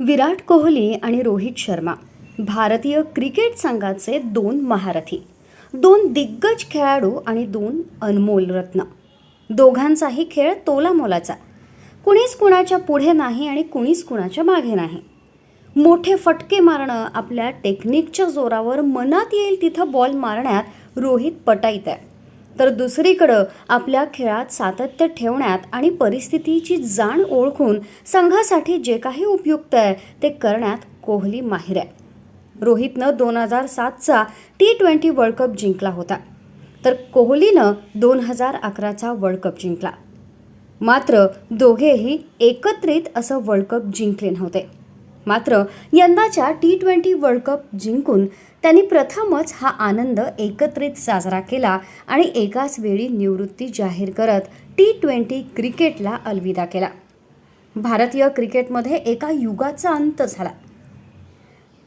विराट कोहली आणि रोहित शर्मा भारतीय क्रिकेट संघाचे दोन महारथी दोन दिग्गज खेळाडू आणि दोन अनमोल रत्न. दोघांचाही खेळ तोलामोलाचा. कुणीच कुणाच्या पुढे नाही आणि कुणीच कुणाच्या मागे नाही. मोठे फटके मारणं आपल्या टेक्निकच्या जोरावर मनात येईल तिथं बॉल मारण्यात रोहित पटाईत आहे. तर दुसरीकडं आपल्या खेळात सातत्य ठेवण्यात आणि परिस्थितीची जाण ओळखून संघासाठी जे काही उपयुक्त आहे ते करण्यात कोहली माहीर आहे. रोहितनं दोन हजार सातचा टी ट्वेंटी वर्ल्ड कप जिंकला होता. तर कोहलीनं दोन हजार अकराचा वर्ल्ड कप जिंकला. मात्र दोघेही एकत्रित असं वर्ल्ड कप जिंकले नव्हते. मात्र यंदाच्या टी ट्वेंटी वर्ल्ड कप जिंकून त्यांनी प्रथमच हा आनंद एकत्रित साजरा केला आणि एकाच वेळी निवृत्ती जाहीर करत टी ट्वेंटी क्रिकेटला अलविदा केला. भारतीय क्रिकेटमध्ये एका युगाचा अंत झाला.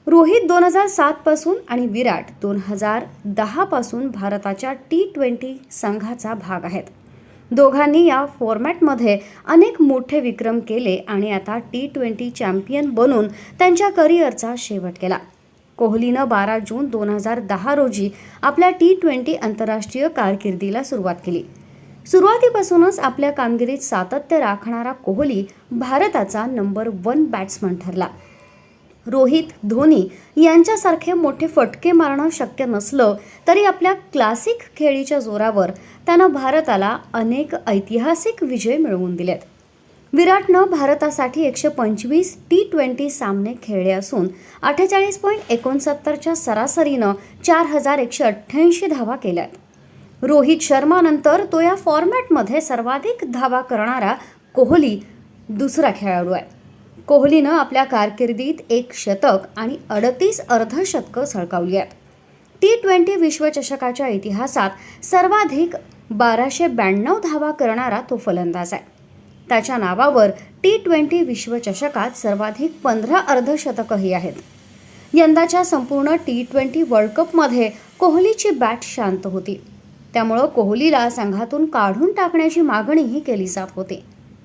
रोहित दोन हजार सातपासून आणि विराट दोन हजार दहापासून भारताच्या टी ट्वेंटी संघाचा भाग आहेत. दोघांनी या फॉर्मॅटमध्ये अनेक मोठे विक्रम केले आणि आता टी ट्वेंटी चॅम्पियन बनून त्यांच्या करिअरचा शेवट केला. कोहलीनं बारा जून दोन हजार दहा रोजी आपल्या टी ट्वेंटी आंतरराष्ट्रीय कारकिर्दीला सुरुवात केली. सुरुवातीपासूनच आपल्या कामगिरीत सातत्य राखणारा कोहली भारताचा नंबर वन बॅट्समन ठरला. रोहित धोनी यांच्यासारखे मोठे फटके मारणं शक्य नसलं तरी आपल्या क्लासिक खेळीच्या जोरावर त्यानं भारताला अनेक ऐतिहासिक विजय मिळवून दिलेत. विराटनं भारतासाठी एकशे पंचवीस टी ट्वेंटी सामने खेळले असून अठ्ठेचाळीस पॉईंट एकोणसत्तरच्या सरासरीनं चार हजार एकशे अठ्ठ्याऐंशी धावा केल्यात. रोहित शर्मानंतर तो या फॉर्मॅटमध्ये सर्वाधिक धावा करणारा कोहली दुसरा खेळाडू आहे. कोहलीनं आपल्या कारकिर्दीत एक शतक आणि अडतीस अर्धशतकं झळकावली आहेत. टी ट्वेंटी विश्वचषकाच्या इतिहासात सर्वाधिक बाराशे ब्याण्णव धावा करणारा तो फलंदाज आहे. त्याच्या नावावर टी ट्वेंटी विश्वचषकात सर्वाधिक पंधरा अर्धशतकंही आहेत. यंदाच्या संपूर्ण टी ट्वेंटी वर्ल्ड कपमध्ये कोहलीची बॅट शांत होती. त्यामुळं कोहलीला संघातून काढून टाकण्याची मागणीही केली जात होती.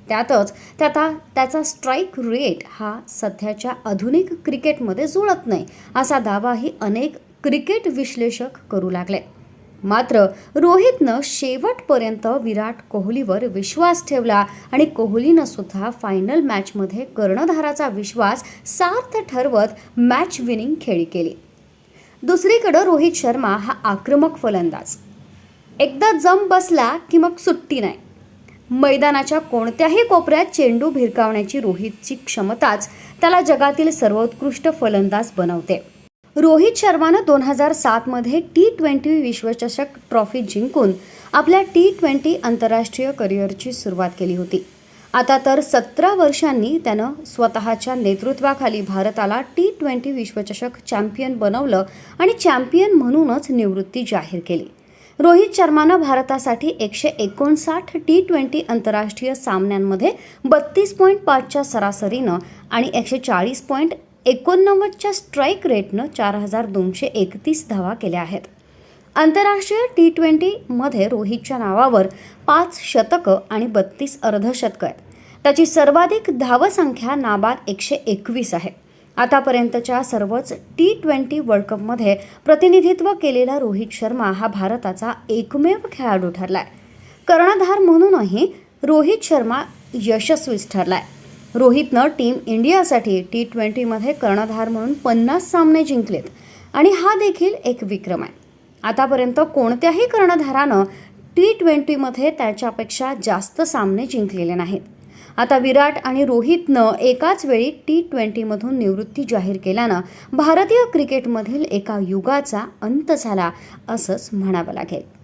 त्यातच त्याचा त्याचा स्ट्राईक रेट हा सध्याच्या आधुनिक क्रिकेटमध्ये जुळत नाही असा दावाही अनेक क्रिकेट विश्लेषक करू लागले. मात्र रोहितनं शेवटपर्यंत विराट कोहलीवर विश्वास ठेवला आणि कोहलीनं सुद्धा फायनल मॅचमध्ये कर्णधाराचा विश्वास सार्थ ठरवत मॅच विनिंग खेळी केली. दुसरीकडं रोहित शर्मा हा आक्रमक फलंदाज. एकदा जम बसला की मग सुट्टी नाही. मैदानाच्या कोणत्याही कोपऱ्यात चेंडू भिरकावण्याची रोहितची क्षमताच त्याला जगातील सर्वोत्कृष्ट फलंदाज बनवते. रोहित शर्मानं दोन हजार सातमध्ये टी ट्वेंटी विश्वचषक ट्रॉफी जिंकून आपल्या टी ट्वेंटी आंतरराष्ट्रीय करिअरची सुरुवात केली होती. आता तर सतरा वर्षांनी त्यानं स्वतःच्या नेतृत्वाखाली भारताला टी ट्वेंटी विश्वचषक चॅम्पियन बनवलं आणि चॅम्पियन म्हणूनच निवृत्ती जाहीर केली. रोहित शर्मानं भारतासाठी एकशे एकोणसाठ टी ट्वेंटी आंतरराष्ट्रीय सामन्यांमध्ये बत्तीस पॉईंट पाचच्या सरासरीनं आणि एकशे चाळीस पॉईंट एकोणनव्वदच्या स्ट्राईक रेटनं चार हजार दोनशे एकतीस धावा केल्या आहेत. आंतरराष्ट्रीय टी ट्वेंटीमध्ये रोहितच्या नावावर पाच शतकं आणि बत्तीस अर्धशतकं आहेत. त्याची सर्वाधिक धावसंख्या नाबाद एकशे एकवीस आहे. आतापर्यंतच्या सर्वच टी ट्वेंटी वर्ल्ड कपमध्ये प्रतिनिधित्व केलेला रोहित शर्मा हा भारताचा एकमेव खेळाडू ठरलाय. कर्णधार म्हणूनही रोहित शर्मा यशस्वीच ठरलाय. रोहितनं टीम इंडियासाठी टी ट्वेंटीमध्ये कर्णधार म्हणून पन्नास सामने जिंकलेत आणि हा देखील एक विक्रम आहे. आतापर्यंत कोणत्याही कर्णधारानं टी ट्वेंटीमध्ये त्याच्यापेक्षा जास्त सामने जिंकलेले नाहीत. आता विराट आणि रोहितनं एकाच वेळी टी ट्वेंटीमधून निवृत्ती जाहीर केल्यानं भारतीय क्रिकेटमधील एका युगाचा अंत झाला असंच म्हणावं लागेल.